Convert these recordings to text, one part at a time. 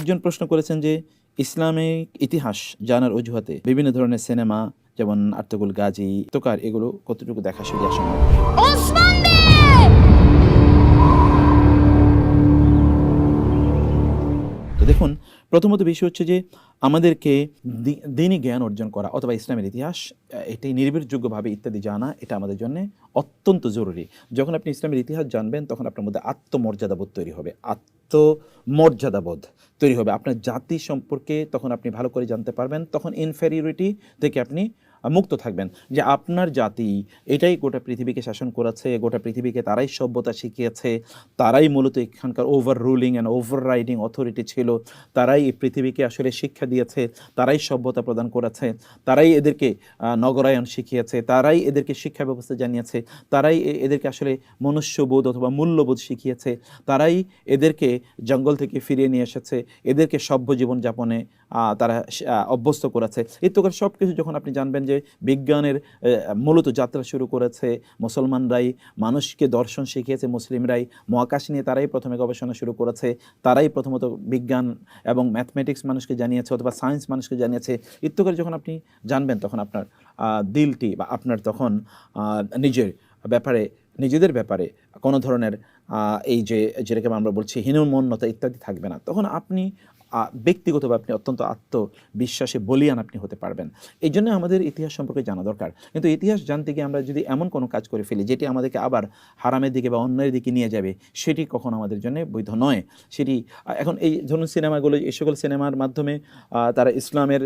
আরেকজন প্রশ্ন করেছেন যে, ইসলামিক ইতিহাস জানার অজুহাতে বিভিন্ন ধরনের সিনেমা, যেমন আর্তগুল গাজী তোকার এগুলো কতটুকু দেখা সুবিধা সম্ভব দেখুন, প্রথমত বিষয় হচ্ছে যে আমাদেরকে দিনই জ্ঞান অর্জন করা অথবা ইসলামের ইতিহাস এটি নির্ভরযোগ্যভাবে ইত্যাদি জানা, এটা আমাদের জন্য অত্যন্ত জরুরি। যখন আপনি ইসলামের ইতিহাস জানবেন, তখন আপনার মধ্যে আত্মমর্যাদাবোধ তৈরি হবে। আত্মমর্যাদাবোধ তৈরি হবে। আপনার জাতি সম্পর্কে তখন আপনি ভালো করে জানতে পারবেন, তখন ইনফেরিয়রিটি থেকে আপনি মুক্ত থাকবেন যে আপনার জাতি এটাই গোটা পৃথিবীকে শাসন করেছে গোটা পৃথিবীকে তারাই সভ্যতা শিখিয়েছে তারাই মূলত এখানকার over ruling and over riding authority ছিল তারাই এই পৃথিবীকে আসলে শিক্ষা দিয়েছে তারাই সভ্যতা প্রদান করেছে তারাই এদেরকে নগরায়ন শিখিয়েছে তারাই এদেরকে শিক্ষা ব্যবস্থা জানিয়েছে তারাই এদেরকে আসলে মনুষ্যবোধ অথবা মূল্যবোধ শিখিয়েছে তারাই এদেরকে জঙ্গল থেকে ফিরিয়ে নিয়ে এসেছে এদেরকে সভ্য জীবনযাপনে আহ, তারা অভ্যস্ত করেছে এই তো সব কিছু যখন আপনি জানবেন যে বিজ্ঞানের মূলত যাত্রা শুরু করেছে মুসলমানরাই, মানুষকে দর্শন শিখিয়েছে মুসলিমরাই, মহাকাশ নিয়ে তারাই প্রথমে গবেষণা শুরু করেছে, তারাই প্রথমত বিজ্ঞান এবং ম্যাথমেটিক্স মানুষকে জানিয়েছে অথবা সায়েন্স মানুষকে জানিয়েছে। ইত্যকার যখন আপনি জানবেন তখন আপনার দিলটি বা আপনার তখন নিজের ব্যাপারে, নিজেদের ব্যাপারে কোনো ধরনের এই যে, যেটাকে আমরা বলছি হীনমন্যতা ইত্যাদি থাকবে না। তখন আপনি ব্যক্তিগতভাবে আপনি অত্যন্ত আত্মবিশ্বাসে বলিয়ান আপনি হতে পারবেন। এই জন্য আমাদের ইতিহাস সম্পর্কে জানা দরকার। কিন্তু ইতিহাস জানতে গিয়ে আমরা যদি এমন কোনো কাজ করে ফেলি, যেটি আমাদেরকে আবার হারামের দিকে বা অন্যের দিকে নিয়ে যাবে, সেটি কখনো আমাদের জন্য বৈধ নয়। সেটি এখন এই ধরুন সিনেমাগুলো, এই সকল সিনেমার মাধ্যমে তারা ইসলামের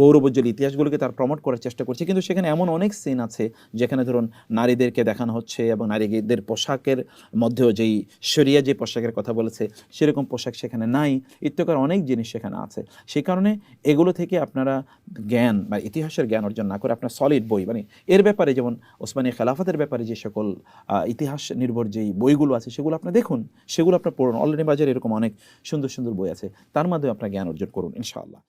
গৌরবোজ্জ্বল ইতিহাসগুলোকে তারা প্রমোট করার চেষ্টা করছে। কিন্তু সেখানে এমন অনেক সিন আছে, যেখানে ধরুন নারীদেরকে দেখানো হচ্ছে এবং নারীদের পোশাকের মধ্যেও যেই শরিয়া যে পোশাকের কথা বলেছে, সেরকম পোশাক সেখানে নাই। ইত্যকার অনেক জিনিস সেখানে আছে। সেই কারণে এগুলো থেকে আপনারা জ্ঞান বা ইতিহাসের জ্ঞান অর্জন না করে আপনার সলিড বই মানে এর ব্যাপারে যেমন ওসমানী খেলাফতের ব্যাপারে যে সকল ইতিহাস নির্ভর যেই বইগুলো আছে সেগুলো আপনি দেখুন, সেগুলো আপনার পড়ুন। অলরেডি বাজারে এরকম অনেক সুন্দর সুন্দর বই আছে। তার মাধ্যমে আপনার জ্ঞান অর্জন করুন, ইনশাআল্লাহ।